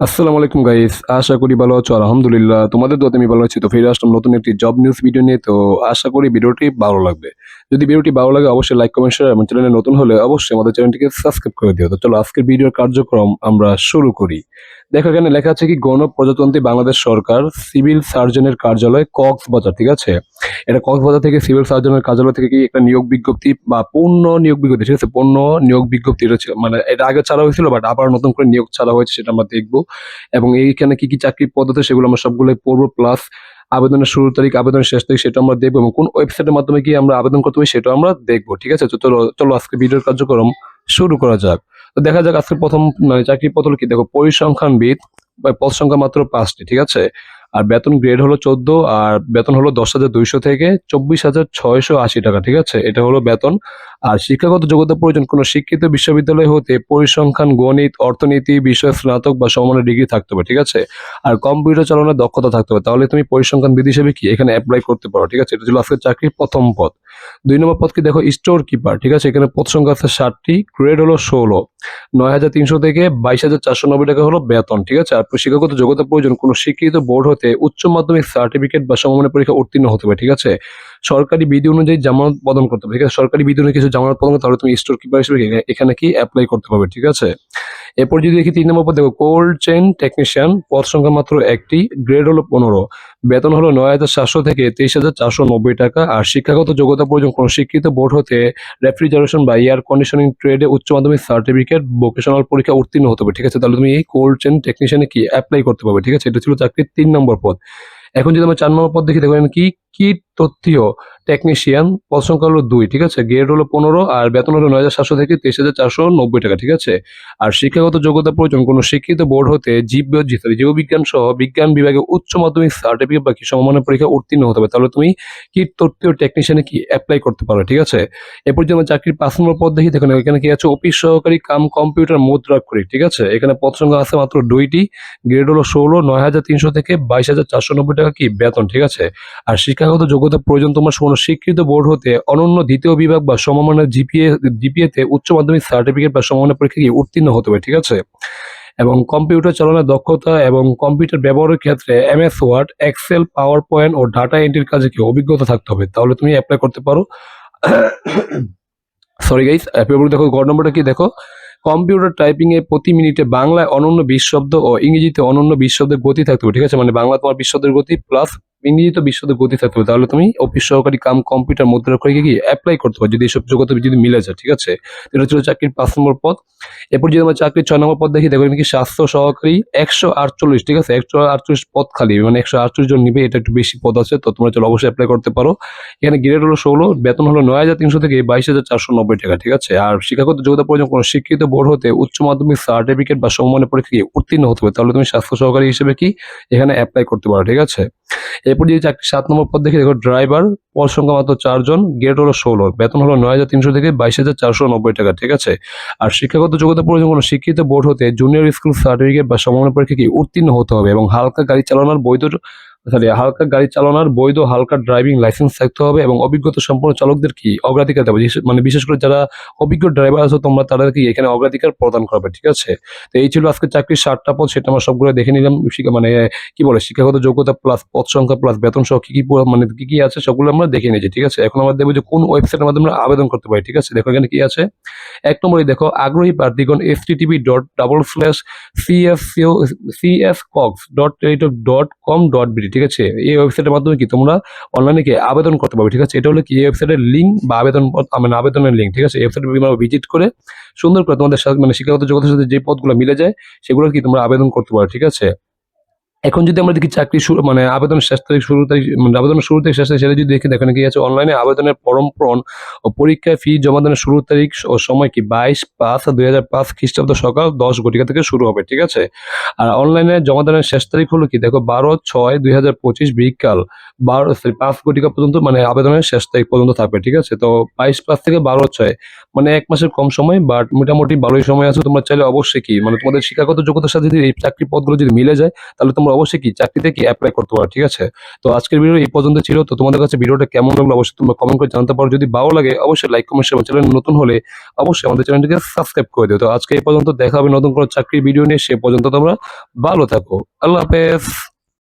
আসসালামু আলাইকুম গাইস আশা করি ভালো আছো, আলহামদুলিল্লাহ। তোমাদের দোয়াতে আমি ভালো আছি। তো ফিরে আসলাম নতুন একটি জব নিউজ ভিডিও নিয়ে। তো আশা করি ভিডিওটি ভালো লাগবে। যদি ভিডিওটি ভালো লাগে, অবশ্যই লাইক কমেন্ট শেয়ার এবং চ্যানেলে নতুন হলে অবশ্যই আমাদের চ্যানেলটিকে সাবস্ক্রাইব করে দিও। তো চলো, আজকের ভিডিওর কার্যক্রম আমরা শুরু করি। দেখো, এখানে লেখা আছে কি গণপ্রজাতন্ত্রী বাংলাদেশ সরকার সিভিল সার্জনের কার্যালয় কক্সবাজার, ঠিক আছে? এটা কক্সবাজার থেকে সিভিল সার্জনের কার্যালয় থেকে কি একটা নিয়োগ বিজ্ঞপ্তি বা পূর্ণ নিয়োগ বিজ্ঞপ্তি, ঠিক আছে? পূর্ণ নিয়োগ বিজ্ঞপ্তি ছিল মানে এটা আগে ছাড়া হয়েছিল বাট আবার নতুন করে নিয়োগ ছাড়া হয়েছে, সেটা আমরা দেখব। এবং এইখানে কি কি চাকরির পদ্ধতি, সেগুলো আমরা সবগুলো পড়ব প্লাস আবেদনের শুরু তারিখ আবেদন শেষ তারিখ সেটা আমরা দেখব এবং কোন ওয়েবসাইটের মাধ্যমে কি আমরা আবেদন করতে হবে সেটাও আমরা দেখব, ঠিক আছে? চলো চলো আজকে ভিডিওর কার্যক্রম শুরু করা যাক। তো দেখা যাক আজকে প্রথম মানে চাকরি পত্র কি? দেখো, পরিসংখ্যানবিদ, বা পদ সংখ্যা মাত্র পাঁচটি, ঠিক আছে? আর বেতন গ্রেড হলো চোদ্দ, আর বেতন হলো দশ হাজার দুইশো থেকে চব্বিশ হাজার ছয়শো আশি টাকা, ঠিক আছে? এটা হলো বেতন। আর শিক্ষাগত যোগ্যতা প্রয়োজন, কোনো শিক্ষিত বিশ্ববিদ্যালয় হতে পরিসংখ্যান, গণিত, অর্থনীতি, বিষয়, স্নাতক বা সমানের ডিগ্রি থাকতে হবে, ঠিক আছে? আর কম্পিউটার চালানোর দক্ষতা থাকতে হবে। তাহলে তুমি পরিসংখ্যান বিধি হিসেবে কি এখানে অ্যাপ্লাই করতে পারো, ঠিক আছে? এটা ছিল আজকে চাকরির প্রথম পদ। দুই নম্বর পদ কি দেখো স্টোর কিপার, ঠিক আছে? এখানে পদ সংখ্যা আছে ষাটটি, গ্রেড হলো ষোলো। নয় হাজার তিনশো থেকে বাইশ হাজার চারশো নব্বই টাকা হলো বেতন, ঠিক আছে? আর শিক্ষাগত যোগ্যতা প্রয়োজন, কোনো শিক্ষিত বোর্ড হতে উচ্চ মাধ্যমিক সার্টিফিকেট বা সমমানের পরীক্ষা উত্তীর্ণ হতে হবে ঠিক আছে? সরকারি বিধি অনুযায়ী জামানত প্রদান করতে হবে, ঠিক আছে? সরকারি বিধি অনুযায়ী কিছু জামানত প্রদান তাহলে তুমি স্টোর কিপার হিসেবে এখানে কি অ্যাপ্লাই করতে পারবে, ঠিক আছে? এরপর যদি দেখি তিন নম্বর পদ দেখো কোল্ড চেন টেকনিশিয়ান পদ সংখ্যা মাত্র একটি গ্রেড হলো পনেরো। বেতন হলো নয় হাজার সাতশো থেকে তেইশ হাজার চারশো নব্বই টাকা। আর শিক্ষাগত যোগ্যতা পর্যন্ত কোনো শিক্ষিত বোর্ড হতে রেফ্রিজারেশন বা এয়ার কন্ডিশনিং ট্রেডে উচ্চ মাধ্যমিক সার্টিফিকেট ভোকেশনাল পরীক্ষা উত্তীর্ণ হতে হবে। ঠিক আছে? তাহলে তুমি এই কোল্ড চেন টেকনিশিয়ানে কি অ্যাপ্লাই করতে পারবে? ঠিক আছে? এটা ছিল চাকরির তিন নম্বর পদ। এখন যদি আমরা চার নম্বর পদ দেখি দেখবেন কি কি তথ্যীয়? টেকনিশিয়ান পদ সংখ্যা হলো দুই, ঠিক আছে? গ্রেড হলো পনেরো আর বেতন হলো নয় হাজার সাতশো থেকে তেইশ হাজার চারশো নব্বই টাকা, ঠিক আছে? আর শিক্ষাগত যোগ্যতা প্রয়োজন, কোনো শিক্ষিত বোর্ড হতে জীব সরি জীববিজ্ঞান সহ বিজ্ঞান বিভাগে উচ্চ মাধ্যমিক সার্টিফিকেট বা কি সমমানের পরীক্ষা উত্তীর্ণ হতে হবে, তাহলে তুমি কি তথ্যীয় টেকনিশিয়ানে কি অ্যাপ্লাই করতে পারো, ঠিক আছে? এরপর আমরা চাকরির পাঁচ নম্বর পদ দেখি, দেখুন এখানে কি আছে? অফিস সহকারী, কাম কম্পিউটার মুদ্রাক্ষরিক, ঠিক আছে? এখানে পদ সংখ্যা আছে মাত্র দুইটি গ্রেড হলো ষোলো, নয় হাজার তিনশো থেকে বাইশ হাজার চারশো নব্বই টাকা কি? বেতন, ঠিক আছে? আর শিক্ষাগত যোগ্যতা প্রয়োজন তোমার কোনো শিক্ষিত বোর্ড হতে অনন্য দ্বিতীয় বিভাগ বা সমমানের জিপিএ জিপিএ তে উচ্চ মাধ্যমিক সার্টিফিকেট বা সমমানের পরীক্ষা কি উত্তীর্ণ হতে হবে, ঠিক আছে? এবং কম্পিউটার চালানোর দক্ষতা এবং কম্পিউটার ব্যবহারের ক্ষেত্রে MS Word Excel power point ও ডাটা এন্ট্রির কাজে কি অভিজ্ঞতা থাকতে হবে? তাহলে তুমি অ্যাপ্লাই করতে পারো। সরি গাইস অ্যাপ্লাই দেখো, গড় নম্বরটা কি দেখো? কম্পিউটার টাইপিং এ প্রতি মিনিটে বাংলায় অনন্য বিশ শব্দ ও ইংরেজিতে অনন্য বিশ শব্দের গতি থাকতে হবে, ঠিক আছে? মানে বাংলা তোমার বিশ শব্দের গতি প্লাস ইংরেজিতে বিশ শব্দের গতি থাকতে হবে, তাহলে তুমি অফিস সহকারী কাম কম্পিউটার মুদ্রা করে কি অ্যাপ্লাই করতে পারো, যদি এসব যোগ্যতা যদি মিলে যায়, ঠিক আছে? এটা ছিল চাকরির পাঁচ নম্বর পদ। এরপর যদি আমরা চাকরির ছয় নম্বর পদ দেখি দেখো কি স্বাস্থ্য সহকারী একশো আটচল্লিশ, ঠিক আছে? একশো আটচল্লিশ পদ খালি মানে একশো আটচল্লিশ জন নিবে, এটা একটু বেশি পদ আছে, তো তোমরা চলো অবশ্যই অ্যাপ্লাই করতে পারো। এখানে গ্রেড হলো ষোলো, বেতন হলো নয় হাজার তিনশো থেকে বাইশ হাজার চারশো নব্বই টাকা, ঠিক আছে? আর শিক্ষাগত যোগ্যতা প্রয়োজন কোনো শিক্ষিত বোর্ড হতে উচ্চ মাধ্যমিক সার্টিফিকেট বা সম্মানের পরীক্ষা উত্তীর্ণ হতে হবে, তাহলে তুমি স্বাস্থ্য সহকারী হিসেবে কি এখানে অ্যাপ্লাই করতে পারো, ঠিক আছে? এরপর যদি চাকরি সাত নম্বর পদ দেখে দেখো ড্রাইভার পদ সংখ্যা মাত্র চারজন গেট হলো ষোলো, বেতন হলো নয় হাজার তিনশো থেকে বাইশ হাজার চারশো নব্বই টাকা, ঠিক আছে? আর শিক্ষাগত যোগ্যতা প্রয়োজন কোনো শিক্ষিত বোর্ড হতে জুনিয়র স্কুল সার্টিফিকেট বা সমন্বয় পরীক্ষা কি উত্তীর্ণ হতে হবে এবং হালকা গাড়ি চালানোর বৈধ সরি হালকা গাড়ি চালানোর বৈধ হালকা ড্রাইভিং লাইসেন্স থাকতে হবে এবং অভিজ্ঞতা সম্পন্ন চালকদের কি অগ্রাধিকার দেবে? মানে বিশেষ করে যারা অভিজ্ঞ ড্রাইভার আছে, তোমরা তাদেরকে এখানে অগ্রাধিকার প্রদান করবে? ঠিক আছে? তো এই ছিল আজকে চাকরির ষাটটা পদ সেটা আমরা সবগুলো দেখে নিলাম। মানে কি বলে? শিক্ষাগত যোগ্যতা প্লাস পদ সংখ্যা প্লাস বেতন সহ কি কি মানে কি কি আছে সবগুলো আমরা দেখে নিয়েছি, ঠিক আছে? এখন আমরা দেখব যে কোন ওয়েবসাইটের মাধ্যমে আমরা আবেদন করতে পারি, ঠিক আছে? দেখো এখানে কি আছে? এক নম্বরে দেখো, আগ্রহী প্রার্থীগণ S TV dot double slash CS CS Cox dot dot com dot BD ঠিক আছে? এই ওয়েবসাইটের মাধ্যমে কি তোমরা অনলাইনে কি আবেদন করতে পারবে, ঠিক আছে? এটা হলো কি? এই ওয়েবসাইটের লিঙ্ক বা আবেদন মানে আবেদনের লিঙ্ক ঠিক আছে? ওয়েবসাইট ওয়েবসাইটে ভিজিট করে সুন্দর করে তোমাদের সাথে মানে শিক্ষাগত জগতের সাথে যে পদগুলো মিলে যায় সেগুলো কি তোমরা আবেদন করতে পারো, ঠিক আছে? এখন যদি আমরা দেখি চাকরি শুরু মানে আবেদন শেষ তারিখ শুরু তারিখ মানে আবেদনের শুরু থেকে শেষ তারিখ সেটা যদি দেখি দেখেন কি আছে অনলাইনে আবেদনের ফরম পূরণ ও পরীক্ষায় ফি জমা দানের শুরু তারিখ ও সময় কি বাইশ পাঁচ দুই হাজার পাঁচ খ্রিস্টাব্দ সকাল দশ ঘটিকা থেকে শুরু হবে ঠিক আছে? আর অনলাইনে জমা দানের শেষ তারিখ হলো কি দেখো বারো ছয় দুই হাজার পঁচিশ বিকাল বারো sorry, পাঁচ ঘটিকা পর্যন্ত মানে আবেদনের শেষ তারিখ পর্যন্ত থাকবে ঠিক আছে? তো বাইশ পাঁচ থেকে বারো ছয় মানে এক মাসের কম সময় বাট মোটামুটি ভালোই সময় আছে তোমরা চাইলে অবশ্যই কি মানে তোমাদের শিক্ষাগত যোগ্যতার সাথে যদি এই চাকরি পদগুলো যদি মিলে যায় তাহলে তোমরা তোমরা অবশ্যই কি চাকরিতে কি অ্যাপ্লাই করতে পারো, ঠিক আছে? তো আজকের ভিডিও এই পর্যন্ত ছিল। তো তোমাদের কাছে ভিডিওটা কেমন লাগল অবশ্যই তোমরা কমেন্ট করে জানতে পারো। যদি ভালো লাগে, অবশ্যই লাইক কমেন্ট শেয়ার চ্যানেল নতুন হলে অবশ্যই আমাদের চ্যানেলটিকে সাবস্ক্রাইব করে দিও। তো আজকে এই পর্যন্ত দেখা হবে নতুন কোনো চাকরির ভিডিও নিয়ে, সে পর্যন্ত তোমরা ভালো থাকো। আল্লাহ হাফেজ।